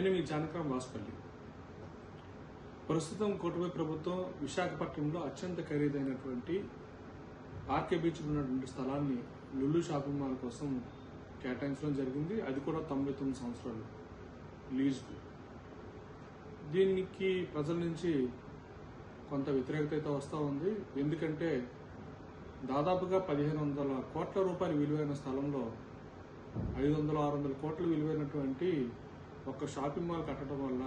నేను మీ జానకరాం వాసుపల్లి. ప్రస్తుతం కూటమి ప్రభుత్వం విశాఖపట్నంలో అత్యంత ఖరీదైనటువంటి ఆర్కే బీచ్ ఉన్నటువంటి స్థలాన్ని లుల్లు షాపింగ్ మాల్ కోసం కేటాయించడం జరిగింది. అది కూడా తొంభై తొమ్మిది సంవత్సరాలు లీజ్ దీనికి ప్రజల నుంచి కొంత వ్యతిరేకత అయితే వస్తూ ఉంది. ఎందుకంటే దాదాపుగా పదిహేను వందల కోట్ల రూపాయల విలువైన స్థలంలో ఐదు వందల ఆరు వందల కోట్లు విలువైనటువంటి ఒక షాపింగ్ మాల్ కట్టడం వల్ల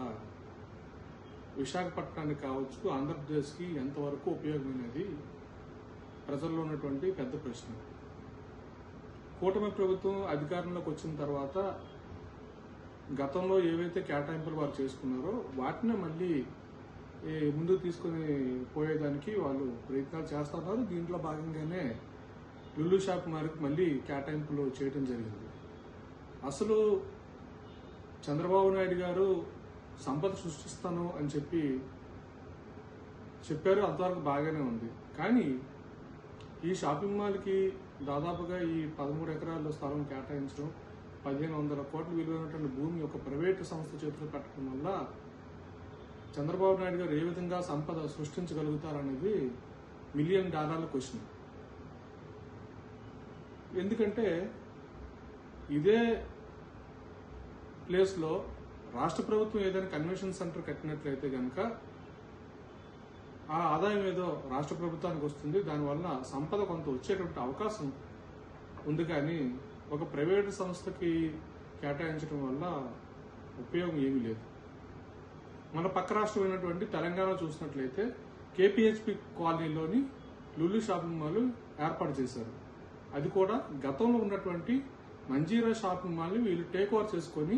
విశాఖపట్నానికి కావచ్చు ఆంధ్రప్రదేశ్కి ఎంతవరకు ఉపయోగమైనది? ప్రజల్లో ఉన్నటువంటి పెద్ద ప్రశ్న. కూటమి ప్రభుత్వం అధికారంలోకి వచ్చిన తర్వాత గతంలో ఏవైతే కేటాయింపులు వారు చేసుకున్నారో వాటినే మళ్ళీ ముందుకు తీసుకొని పోయేదానికి వాళ్ళు ప్రయత్నాలు చేస్తున్నారు. దీంట్లో భాగంగానే లుల్లు షాప్ మారికి మళ్ళీ కేటాయింపులు చేయడం జరిగింది. అసలు చంద్రబాబు నాయుడు గారు సంపద సృష్టిస్తాను అని చెప్పి చెప్పారు అంతవరకు బాగానే ఉంది. కానీ ఈ షాపింగ్ మాల్కి దాదాపుగా ఈ పదమూడు ఎకరాల్లో స్థలం కేటాయించడం పదిహేను వందల కోట్లు విలువైనటువంటి భూమి ఒక ప్రైవేటు సంస్థ చేతిలో పెట్టడం వల్ల చంద్రబాబు నాయుడు గారు ఏ విధంగా సంపద సృష్టించగలుగుతారనేది మిలియన్ డాలర్ల క్వశ్చన్. ఎందుకంటే ఇదే ప్లేస్లో రాష్ట్ర ప్రభుత్వం ఏదైనా కన్వెన్షన్ సెంటర్ కట్టినట్లయితే కనుక ఆ ఆదాయం ఏదో రాష్ట్ర ప్రభుత్వానికి వస్తుంది. దానివల్ల సంపద కొంత వచ్చేటువంటి అవకాశం ఉంది కానీ ఒక ప్రైవేటు సంస్థకి కేటాయించడం వల్ల ఉపయోగం ఏమీ లేదు. మన పక్క రాష్ట్రమైనటువంటి తెలంగాణ చూసినట్లయితే కేపీహెచ్పి కాలనీలోని లుల్లు షాపింగ్ మాల్ ఏర్పాటు చేశారు. అది కూడా గతంలో ఉన్నటువంటి మంజీరా షాపింగ్ మాల్ని వీళ్ళు టేక్ ఓవర్ చేసుకొని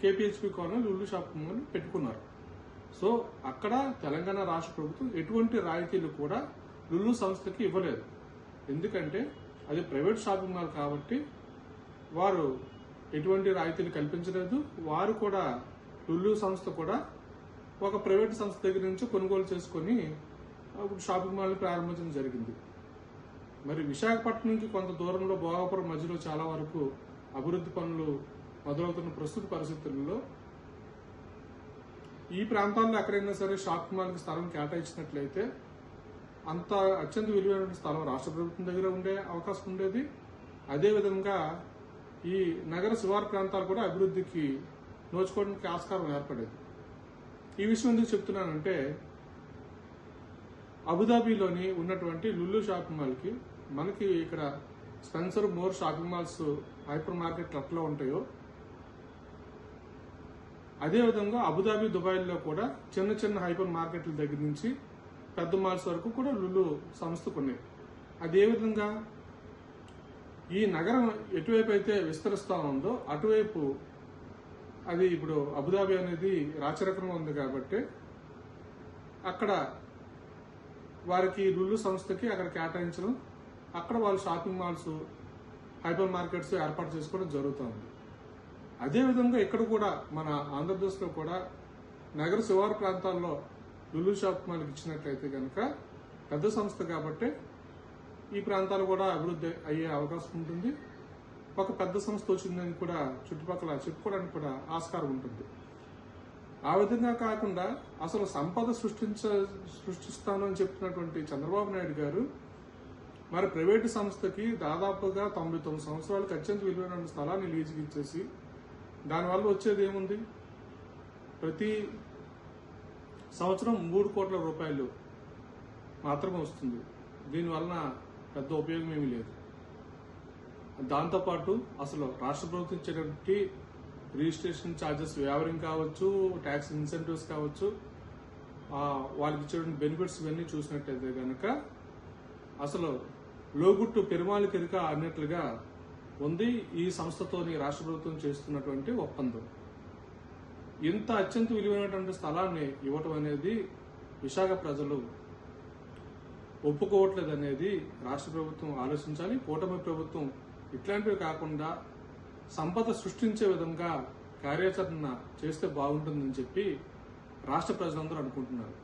KPHB colony Lulu shopping mall పెట్టుకున్నారు. సో అక్కడ తెలంగాణ రాష్ట్ర ప్రభుత్వం ఎటువంటి రాయితీలు కూడా లుల్లు సంస్థకి ఇవ్వలేదు. ఎందుకంటే అది ప్రైవేట్ షాపింగ్ మాల్ కాబట్టి వారు ఎటువంటి రాయితీలు కల్పించలేదు. వారు కూడా లుల్లు సంస్థ కూడా ఒక ప్రైవేట్ సంస్థ దగ్గర నుంచి కొనుగోలు చేసుకొని షాపింగ్ మాల్ని ప్రారంభించడం జరిగింది. మరి విశాఖపట్నంకి కొంత దూరంలో భోగాపురం మధ్యలో చాలా వరకు అభివృద్ధి పనులు మొదలవుతున్న ప్రస్తుత పరిస్థితుల్లో ఈ ప్రాంతాల్లో ఎక్కడైనా సరే షాపింగ్ మాల్కి స్థలం కేటాయించినట్లయితే అంత అత్యంత విలువైన స్థలం రాష్ట్ర ప్రభుత్వం దగ్గర ఉండే అవకాశం ఉండేది. అదేవిధంగా ఈ నగర శివార ప్రాంతాలు కూడా అభివృద్ధికి నోచుకోవడానికి ఆస్కారం ఏర్పడేది. ఈ విషయం ఎందుకు చెప్తున్నానంటే అబుదాబిలోని ఉన్నటువంటి లుల్లు షాపింగ్ మాల్కి మనకి ఇక్కడ Spencer More shopping malls hyper మార్కెట్లు ఎట్లా ఉంటాయో అదేవిధంగా అబుదాబి దుబాయ్లో కూడా చిన్న చిన్న హైపర్ మార్కెట్ల దగ్గర నుంచి పెద్ద మాల్స్ వరకు కూడా లులు సంస్థకు ఉన్నాయి. అదే విధంగా ఈ నగరం ఎటువైపు అయితే విస్తరిస్తూ ఉందో అటువైపు అది ఇప్పుడు అబుదాబి అనేది రాచరకంగా ఉంది కాబట్టి అక్కడ వారికి లుల్లు సంస్థకి అక్కడ కేటాయించడం అక్కడ వాళ్ళు షాపింగ్ మాల్స్ హైపర్ మార్కెట్స్ ఏర్పాటు చేసుకోవడం జరుగుతుంది. అదేవిధంగా ఇక్కడ కూడా మన ఆంధ్రప్రదేశ్లో కూడా నగర శివారు ప్రాంతాల్లో లుల్లు షాప్ మాల్కి ఇచ్చినట్లయితే కనుక పెద్ద సంస్థ కాబట్టి ఈ ప్రాంతాలు కూడా అభివృద్ధి అయ్యే అవకాశం ఉంటుంది. ఒక పెద్ద సంస్థ వచ్చిందని కూడా చుట్టుపక్కల చెప్పుకోవడానికి కూడా ఆస్కారం ఉంటుంది. ఆ విధంగా కాకుండా అసలు సంపద సృష్టించ సృష్టిస్తాను అని చెప్పినటువంటి చంద్రబాబు నాయుడు గారు మరి ప్రైవేటు సంస్థకి దాదాపుగా తొంభై తొమ్మిది సంవత్సరాలకు అత్యంత విలువైన స్థలాన్ని లీజుకి ఇచ్చేసి దానివల్ల వచ్చేది ఏముంది? ప్రతి సంవత్సరం మూడు కోట్ల రూపాయలు మాత్రమే వస్తుంది. దీనివలన పెద్ద ఉపయోగం ఏమీ లేదు. దాంతోపాటు అసలు రాష్ట్ర ప్రభుత్వం ఇచ్చేటువంటి రిజిస్ట్రేషన్ ఛార్జెస్ వేవరింగ్ కావచ్చు ట్యాక్స్ ఇన్సెంటివ్స్ కావచ్చు వాళ్ళకి ఇచ్చేటువంటి బెనిఫిట్స్ ఇవన్నీ చూసినట్టయితే కనుక అసలు లోగుట్టు పెరుమాళి కెరిక అన్నట్లుగా ఉంది ఈ సంస్థతోని రాష్ట్ర ప్రభుత్వం చేస్తున్నటువంటి ఒప్పందం. ఇంత అత్యంత విలువైనటువంటి స్థలాన్ని ఇవ్వటం అనేది విశాఖ ప్రజలు ఒప్పుకోవట్లేదు అనేది రాష్ట్ర ప్రభుత్వం ఆలోచించాలి కూటమి ప్రభుత్వం ఇట్లాంటివి కాకుండా సంపద సృష్టించే విధంగా కార్యాచరణ చేస్తే బాగుంటుందని చెప్పి రాష్ట్ర ప్రజలందరూ అనుకుంటున్నారు.